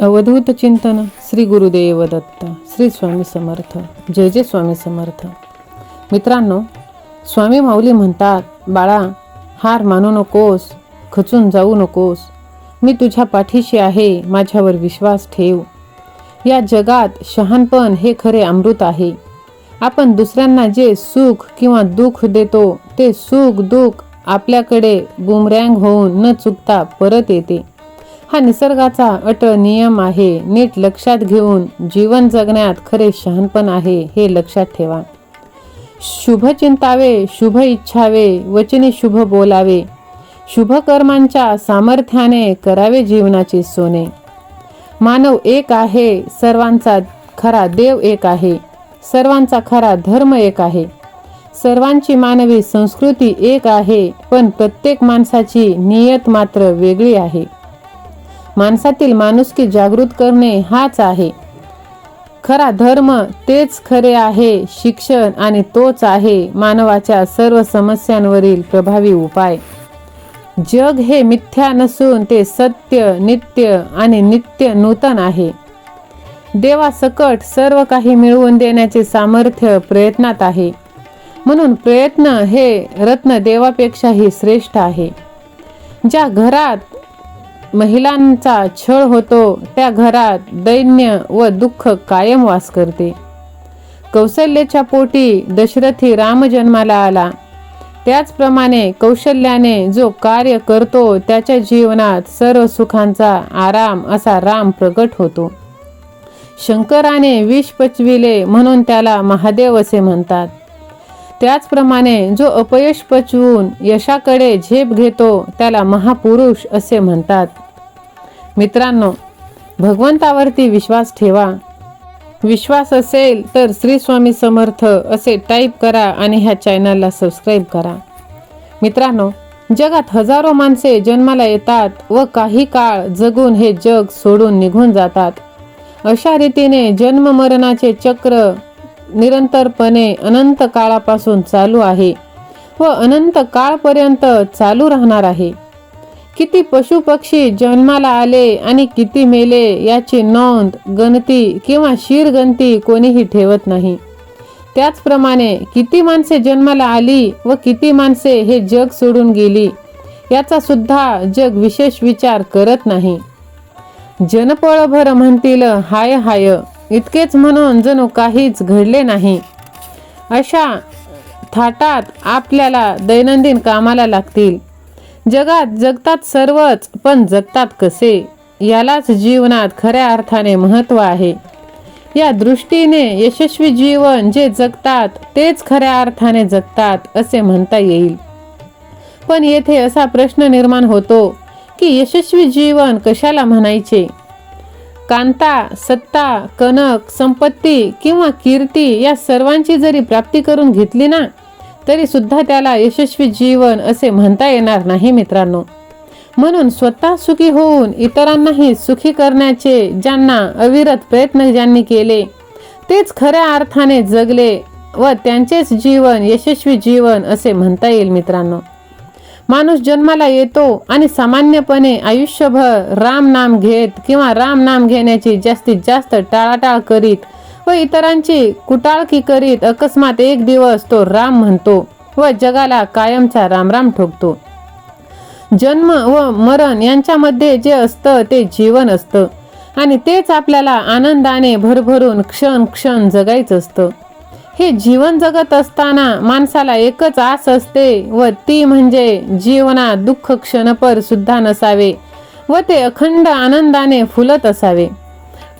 अवधूत चिंतन श्री गुरुदेव दत्त श्री स्वामी समर्थ जय जय स्वामी समर्थ. मित्रांनो स्वामी माऊली म्हणतात बाळा हार मानू नकोस खचून जाऊ नकोस. मी तुझ्या पाठीशी आहे माझ्यावर विश्वास ठेव. या जगात शहाणपण हे खरे अमृत आहे. आपण दुसऱ्यांना जे सुख किंवा दुःख देतो ते सुख दुःख आपल्याकडे बुमरँग होऊन न चुकता परत येते. हा निसर्गाचा अटळ नियम आहे. नीट लक्षात घेऊन जीवन जगण्यात खरे शहाणपण आहे हे लक्षात ठेवा. शुभ चिंतावे शुभ इच्छावे वचने शुभ बोलावे. शुभ कर्मांच्या सामर्थ्याने करावे जीवनाचे सोने. मानव एक आहे सर्वांचा खरा देव एक आहे सर्वांचा खरा धर्म एक आहे. सर्वांची मानवी संस्कृती एक आहे पण प्रत्येक माणसाची नियत मात्र वेगळी आहे. माणसातील माणुसकी जागृत करणे हाच आहे. खरा धर्म तेच खरे आहे शिक्षण आणि तोच आहे मानवाच्या सर्व समस्यांवरील प्रभावी उपाय. जग हे मिथ्या नसून ते सत्य नित्य आणि नित्य नूतन आहे. देवासकट सर्व काही मिळवून देण्याचे सामर्थ्य प्रयत्नात आहे. म्हणून प्रयत्न हे रत्न देवापेक्षाही श्रेष्ठ आहे. ज्या घरात महिलांचा छळ होतो त्या घरात दैन्य व दुःख कायम वास करते. कौशल्याच्या पोटी दशरथी रामजन्माला आला. त्याचप्रमाणे कौशल्याने जो कार्य करतो त्याच्या जीवनात सर्व सुखांचा आराम असा राम प्रकट होतो. शंकराने विष पचविले म्हणून त्याला महादेव असे म्हणतात. त्याचप्रमाणे जो अपयश पचवून यशाकडे झेप घेतो त्याला महापुरुष असे म्हणतात. मित्रांनो भगवंतावरती विश्वास ठेवा. विश्वास असेल तर श्री स्वामी समर्थ असे टाईप करा आणि ह्या चॅनलला सबस्क्राईब करा. मित्रांनो जगात हजारो माणसे जन्माला येतात व काही काळ जगून हे जग सोडून निघून जातात. अशा रीतीने जन्म मरणाचे चक्र निरंतरपणे अनंत काळापासून चालू आहे व अनंत काळपर्यंत चालू राहणार आहे. किती पशु पक्षी जन्माला आले आणि किती मेले याची नोंद गणती किंवा शीरगणती कोणीही ठेवत नाही. त्याचप्रमाणे किती माणसे जन्माला आली व किती माणसे हे जग सोडून गेली याचा सुद्धा जग विशेष विचार करत नाही. जनपळभर म्हणतील हाय हाय इतकेच म्हणून जणू काहीच घडले नाही. अशा थाटात आपल्याला दैनंदिन कामाला लागतील. जगात जगतात सर्वच पण जगतात कसे? यालाच जीवनात खऱ्या अर्थाने महत्त्व आहे. या दृष्टीने यशस्वी जीवन जे जगतात तेच खऱ्या अर्थाने जगतात असे म्हणता येईल. पण येथे असा प्रश्न निर्माण होतो की यशस्वी जीवन कशाला म्हणायचे? कांता सत्ता कनक संपत्ती किंवा कीर्ती या सर्वांची जरी प्राप्ती करून घेतली ना तरी सुद्धा त्याला यशस्वी जीवन असे म्हणता येणार नाही मित्रांनो. म्हणून स्वतः सुखी होऊन इतरांनाही सुखी करण्याचे ज्यांना अविरत प्रयत्न ज्यांनी केले तेच खऱ्या अर्थाने जगले व त्यांचेच जीवन यशस्वी जीवन असे म्हणता येईल मित्रांनो. माणूस जन्माला येतो आणि सामान्यपणे आयुष्यभर राम नाम घेत किंवा राम नाम घेण्याची जास्तीत जास्त टाळाटाळ करीत व इतरांची कुटाळकी करीत अकस्मात एक दिवस तो राम म्हणतो व जगाला कायमचा रामराम ठोकतो. जन्म व मरण यांच्यामध्ये जे असतं ते जीवन असतं आणि तेच आपल्याला आनंदाने भरभरून क्षण क्षण जगायचं असतं. हे जीवन जगत असताना माणसाला एकच आस असते व ती म्हणजे जीवनात दुःख क्षणपर सुद्धा नसावे व ते अखंड आनंदाने फुलत असावे.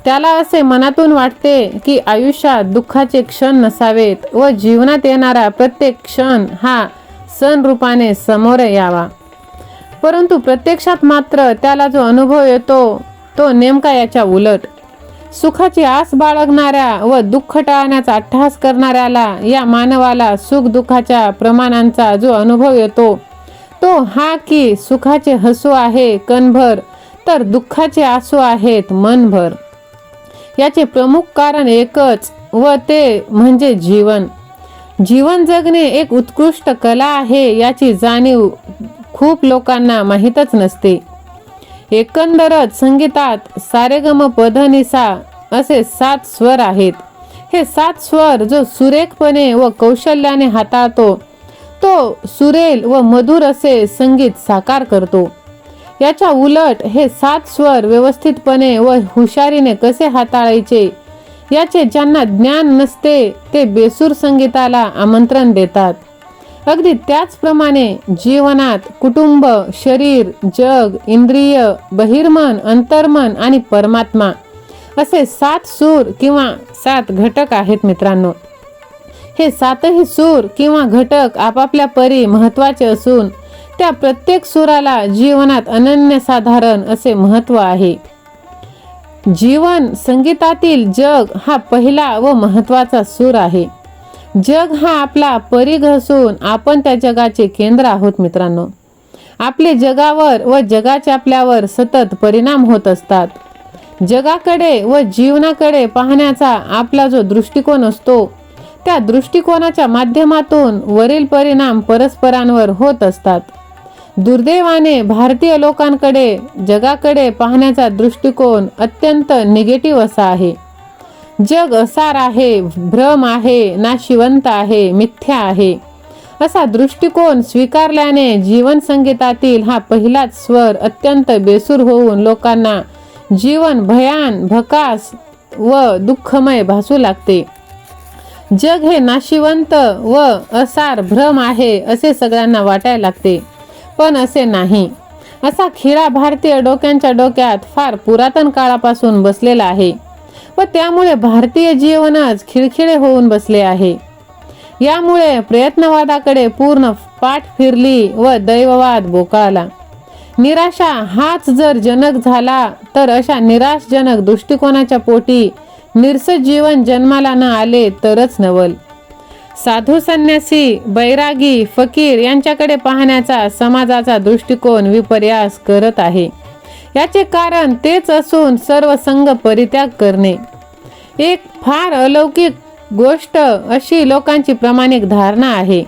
त्याला असे मनातून वाटते की आयुष्यात दुःखाचे क्षण नसावेत व जीवनात येणारा प्रत्येक क्षण हा सण रूपाने समोर यावा. परंतु प्रत्यक्षात मात्र त्याला जो अनुभव येतो तो नेमका याच्या उलट. सुखाची आस बाळगणाऱ्या व दुःख टाळण्याचा अट्टहास करणाऱ्याला या मानवाला सुख दुःखाच्या प्रमाणांचा जो अनुभव येतो तो हा की सुखाचे हसू आहे कणभर तर दुःखाचे आसू आहेत मनभर. याचे प्रमुख कारण एकच व ते म्हणजे जीवन. जीवन जगणे एक उत्कृष्ट कला आहे याची जाणीव खूप लोकांना माहीतच नसते. एकंदरच संगीतात सारेगम पधनिसा असे सात स्वर आहेत. हे सात स्वर जो सुरेखपणे व कौशल्याने हाताळतो तो सुरेल व मधुर असे संगीत साकार करतो. याच्या उलट हे सात स्वर व्यवस्थितपणे व हुशारीने कसे हाताळायचे याचे ज्यांना ज्ञान नसते ते बेसूर संगीताला आमंत्रण देतात. अगदी त्याचप्रमाणे जीवनात कुटुंब शरीर जग इंद्रिय बहिर्मन अंतर्मन आणि परमात्मा असे सात सूर किंवा सात घटक आहेत मित्रांनो. हे सातही सूर किंवा घटक आपापल्या परी महत्त्वाचे असून त्या प्रत्येक सुराला जीवनात अनन्यसाधारण असे महत्त्व आहे. जीवन संगीतातील जग हा पहिला व महत्त्वाचा सूर आहे. जग हा आपला परिघ असून आपण त्या जगाचे केंद्र आहोत मित्रांनो. आपले जगावर व जगाच्या आपल्यावर सतत परिणाम होत असतात. जगाकडे व जीवनाकडे पाहण्याचा आपला जो दृष्टिकोन असतो त्या दृष्टिकोनाच्या माध्यमातून वरील परिणाम परस्परांवर होत असतात. दुर्दैवाने भारतीय लोकांकडे जगाकडे पाहण्याचा दृष्टिकोन अत्यंत निगेटिव्ह असा आहे. जग असार आहे भ्रम आहे नाशिवंत आहे मिथ्या आहे. असा दृष्टिकोन स्वीकारल्याने जीवन संगीतातील हा पहिलाच स्वर अत्यंत बेसूर होऊन लोकांना जीवन भयान भकास व दुःखमय भासू लागते. जग हे नाशिवंत व असार भ्रम आहे असे सगळ्यांना वाटायला लागते. पण असे नाही. असा खिरा भारतीय डोक्यांच्या डोक्यात फार पुरातन काळापासून बसलेला आहे. व त्यामुळे भारतीय जीवनच खिळखिळे होऊन बसले आहे. यामुळे प्रयत्नवादाकडे पूर्ण पाठ फिरली व दैववाद बोकाळला. निराशा हाच जर जनक झाला तर अशा निराशजनक दृष्टिकोनाच्या पोटी निरस जीवन जन्माला न आले तरच नवल. साधू संन्यासी बैरागी फकीर यांच्याकडे पाहण्याचा समाजाचा दृष्टिकोन विपर्यास करत आहे. याचे कारण तेच असून सर्व संघ परित्याग करणे. एक फार अलौकिक गोष्ट अशी लोकांची प्रामाणिक धारणा आहे.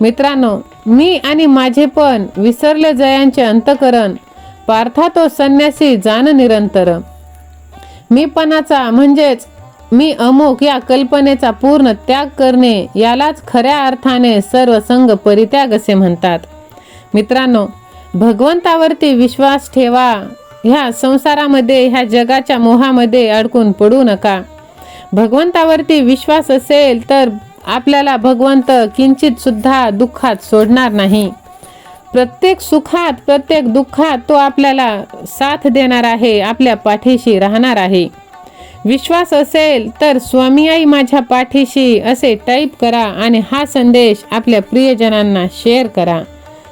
मित्रांनो मी आणि माझे पण विसरले जयांचे अंतकरण पार्था तो संन्यासी जाण निरंतर. मीपणाचा म्हणजेच मी अमुक या कल्पनेचा पूर्ण त्याग करणे यालाच खऱ्या अर्थाने सर्व संघ परित्याग असे म्हणतात. मित्रांनो भगवंतावरती विश्वास ठेवा. ह्या संसारामध्ये ह्या जगाच्या मोहामध्ये अडकून पडू नका. भगवंतावरती विश्वास असेल तर आपल्याला भगवंत किंचित सुद्धा दुःखात सोडणार नाही. प्रत्येक सुखात प्रत्येक दुःखात तो आपल्याला साथ देणार आहे आपल्या पाठीशी राहणार आहे. विश्वास असेल तर स्वामी आई माझ्या पाठीशी असे टाईप करा आणि हा संदेश आपल्या प्रियजनांना शेअर करा.